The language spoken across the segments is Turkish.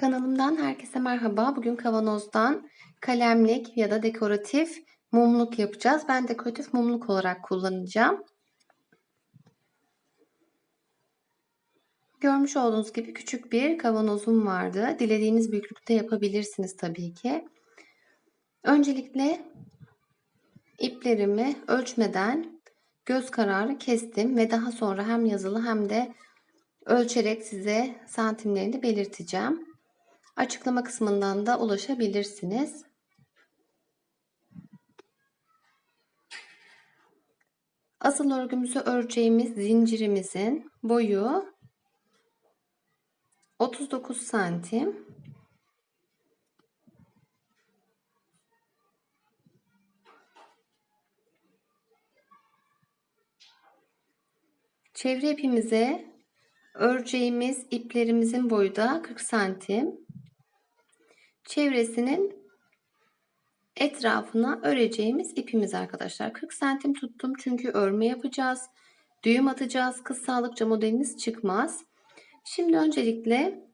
Kanalımdan herkese merhaba. Bugün kavanozdan kalemlik ya da dekoratif mumluk yapacağız. Ben dekoratif mumluk olarak kullanacağım. Görmüş olduğunuz gibi küçük bir kavanozum vardı. Dilediğiniz büyüklükte yapabilirsiniz tabii ki. Öncelikle iplerimi ölçmeden göz kararı kestim ve daha sonra hem yazılı hem de ölçerek size santimlerini belirteceğim. Açıklama kısmından da ulaşabilirsiniz. Asıl örgümüzü öreceğimiz zincirimizin boyu 39 santim. Çevre ipimize öreceğimiz iplerimizin boyu da 40 santim çevresinin etrafına öreceğimiz ipimiz arkadaşlar. 40 santim tuttum çünkü örme yapacağız. Düğüm atacağız. Kız sağlıkça modeliniz çıkmaz. Şimdi öncelikle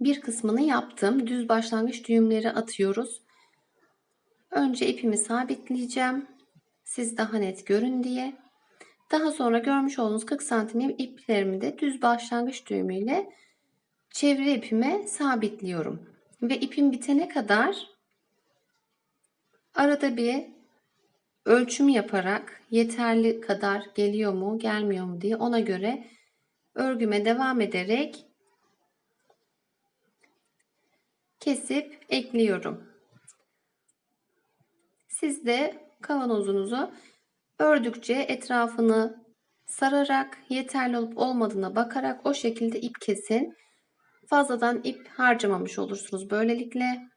bir kısmını yaptım. Düz başlangıç düğümleri atıyoruz. Önce ipimi sabitleyeceğim. Siz daha net görün diye. Daha sonra görmüş olduğunuz 40 santim iplerimi de düz başlangıç düğümüyle çevre ipime sabitliyorum ve ipim bitene kadar arada bir ölçüm yaparak yeterli kadar geliyor mu gelmiyor mu diye ona göre örgüme devam ederek kesip ekliyorum. Siz de kavanozunuzu ördükçe etrafını sararak yeterli olup olmadığına bakarak o şekilde ip kesin. Fazladan ip harcamamış olursunuz böylelikle.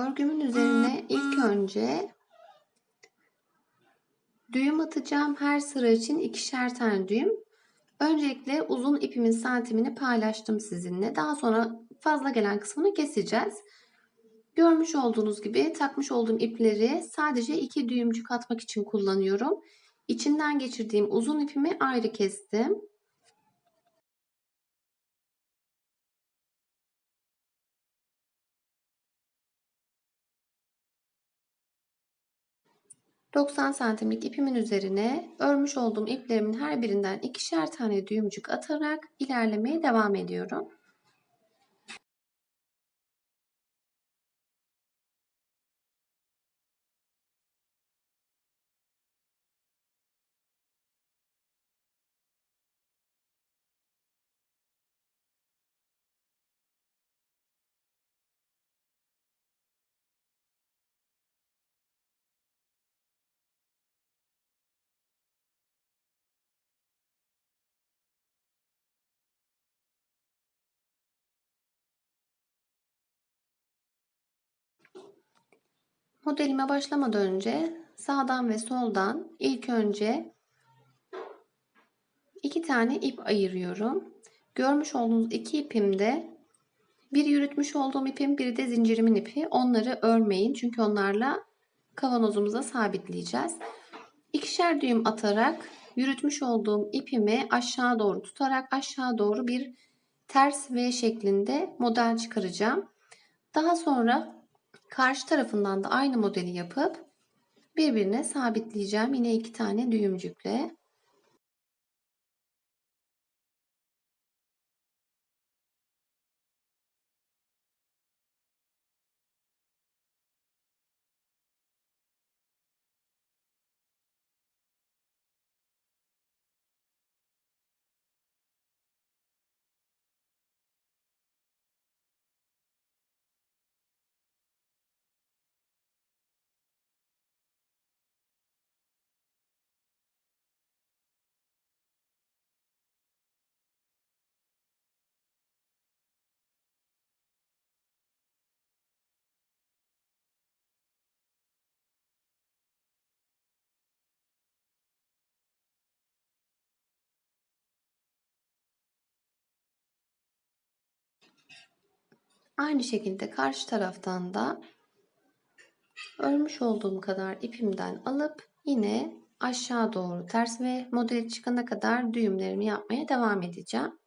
Örgümün üzerine ilk önce düğüm atacağım. Her sıra için ikişer tane düğüm. Öncelikle uzun ipimin santimini paylaştım sizinle. Daha sonra fazla gelen kısmını keseceğiz. Görmüş olduğunuz gibi takmış olduğum ipleri sadece iki düğümcük atmak için kullanıyorum. İçinden geçirdiğim uzun ipimi ayrı kestim. 90 santimlik ipimin üzerine örmüş olduğum iplerimin her birinden ikişer tane düğümcük atarak ilerlemeye devam ediyorum. Modelime başlamadan önce sağdan ve soldan ilk önce iki tane ip ayırıyorum. Görmüş olduğunuz iki ipimde bir yürütmüş olduğum ipim, biri de zincirimin ipi. Onları örmeyin çünkü onlarla kavanozumuza sabitleyeceğiz. İkişer düğüm atarak yürütmüş olduğum ipimi aşağı doğru tutarak aşağı doğru bir ters V şeklinde model çıkaracağım. Daha sonra karşı tarafından da aynı modeli yapıp birbirine sabitleyeceğim. Yine iki tane düğümcükle. Aynı şekilde karşı taraftan da örmüş olduğum kadar ipimden alıp yine aşağı doğru ters ve modeli çıkana kadar düğümlerimi yapmaya devam edeceğim.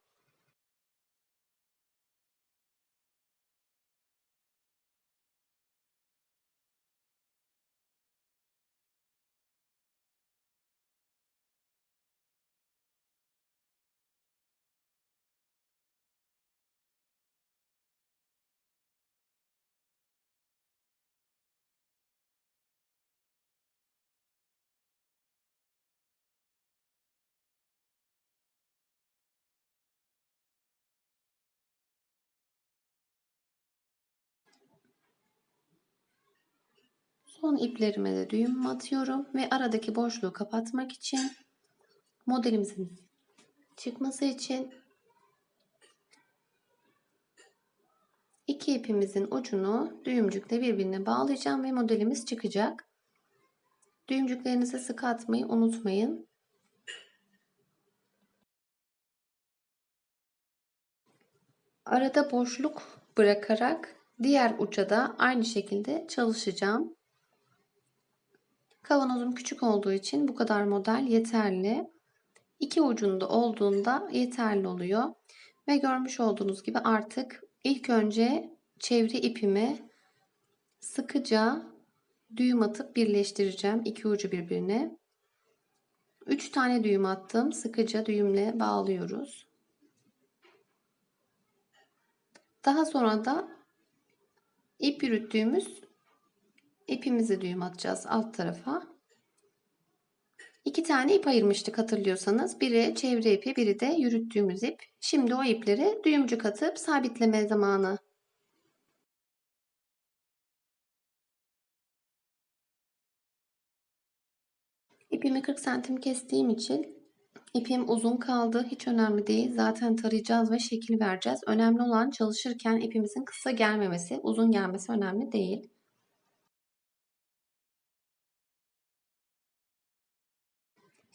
Son iplerime de düğüm atıyorum ve aradaki boşluğu kapatmak için modelimizin çıkması için iki ipimizin ucunu düğümcükle birbirine bağlayacağım ve modelimiz çıkacak. Düğümcüklerinizi sık atmayı unutmayın. Arada boşluk bırakarak diğer uca da aynı şekilde çalışacağım. Kavanozum küçük olduğu için bu kadar model yeterli. İki ucunda olduğunda yeterli oluyor. Ve görmüş olduğunuz gibi artık ilk önce çevre ipimi sıkıca düğüm atıp birleştireceğim. iki ucu birbirine. 3 tane düğüm attım. Sıkıca düğümle bağlıyoruz. Daha sonra da ip yürüttüğümüz ipimizi düğüm atacağız alt tarafa. İki tane ip ayırmıştık hatırlıyorsanız. Biri çevre ipi, biri de yürüttüğümüz ip. Şimdi o ipleri düğümcük atıp sabitleme zamanı. İpimi 40 santim kestiğim için ipim uzun kaldı. Hiç önemli değil. Zaten tarayacağız ve şekil vereceğiz. Önemli olan çalışırken ipimizin kısa gelmemesi, uzun gelmesi önemli değil.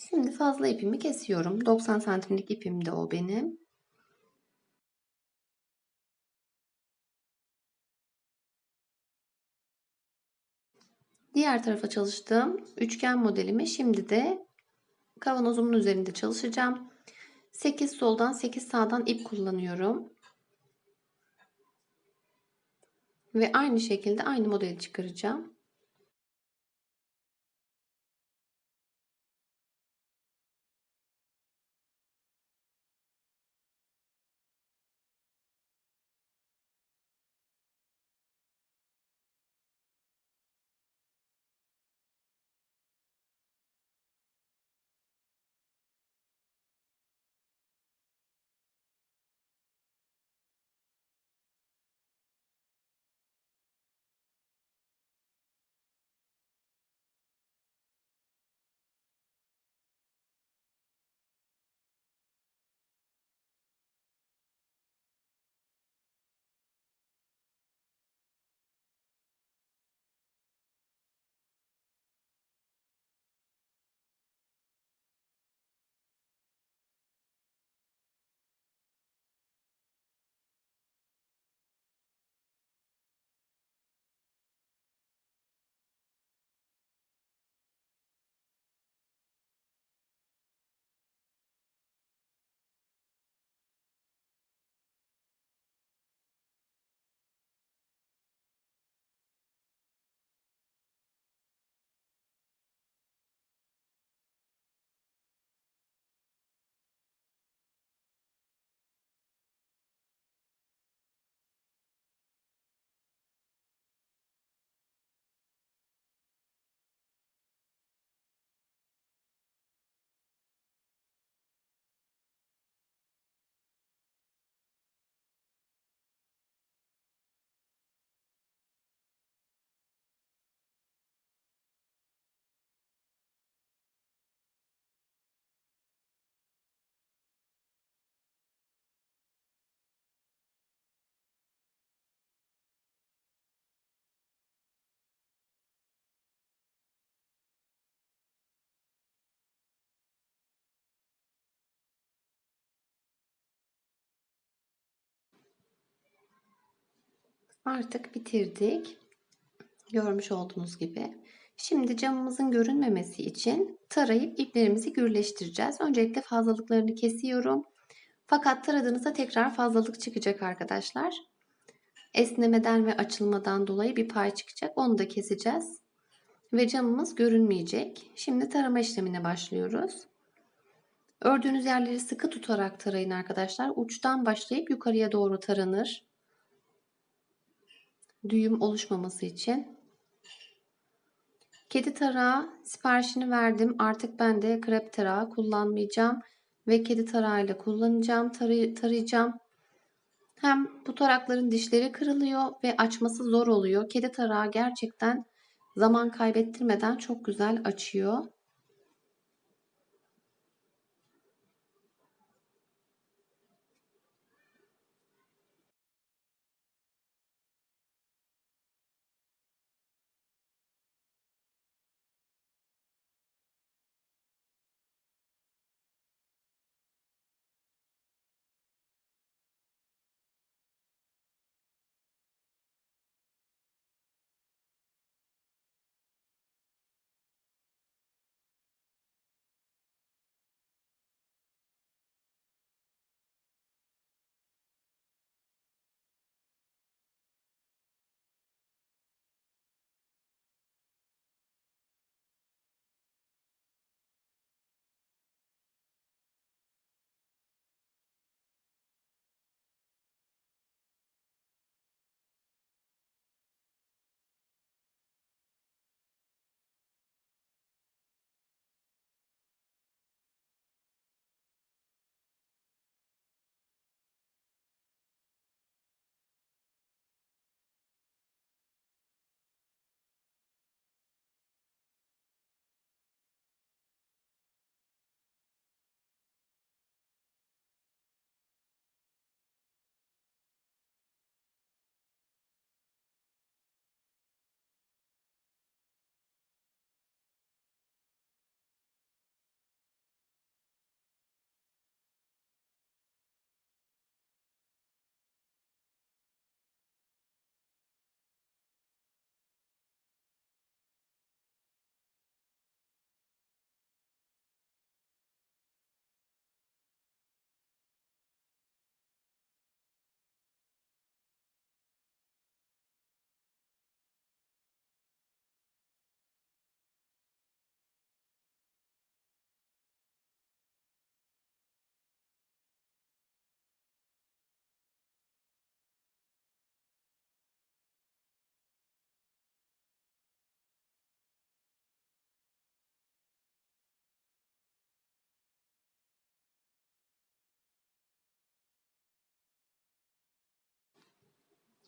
Şimdi fazla ipimi kesiyorum. 90 santimlik ipim de o benim. Diğer tarafa çalıştığım üçgen modelimi şimdi de kavanozumun üzerinde çalışacağım. 8 soldan 8 sağdan ip kullanıyorum. Ve aynı şekilde aynı modeli çıkaracağım. Artık bitirdik. Görmüş olduğunuz gibi. Şimdi camımızın görünmemesi için tarayıp iplerimizi gürleştireceğiz. Öncelikle fazlalıklarını kesiyorum. Fakat taradığınızda tekrar fazlalık çıkacak arkadaşlar. Esnemeden ve açılmadan dolayı bir pay çıkacak. Onu da keseceğiz. Ve camımız görünmeyecek. Şimdi tarama işlemine başlıyoruz. Ördüğünüz yerleri sıkı tutarak tarayın arkadaşlar. Uçtan başlayıp yukarıya doğru taranır. Düğüm oluşmaması için. Kedi tarağı siparişini verdim. Artık ben de krep tarağı kullanmayacağım. Ve kedi tarağıyla kullanacağım. Tarı, tarayacağım. Hem bu tarakların dişleri kırılıyor ve açması zor oluyor. Kedi tarağı gerçekten zaman kaybettirmeden çok güzel açıyor.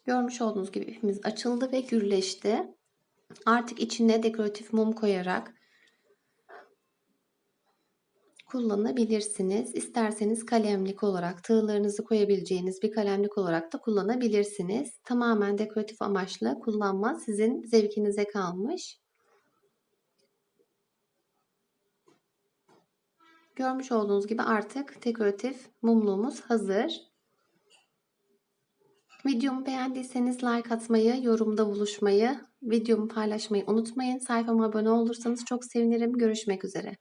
Görmüş olduğunuz gibi ipimiz açıldı ve gürleşti. Artık içine dekoratif mum koyarak kullanabilirsiniz. İsterseniz kalemlik olarak tığlarınızı koyabileceğiniz bir kalemlik olarak da kullanabilirsiniz. Tamamen dekoratif amaçlı kullanma sizin zevkinize kalmış. Görmüş olduğunuz gibi artık dekoratif mumluğumuz hazır. Videomu beğendiyseniz like atmayı, yorumda buluşmayı, videomu paylaşmayı unutmayın. Sayfama abone olursanız çok sevinirim. Görüşmek üzere.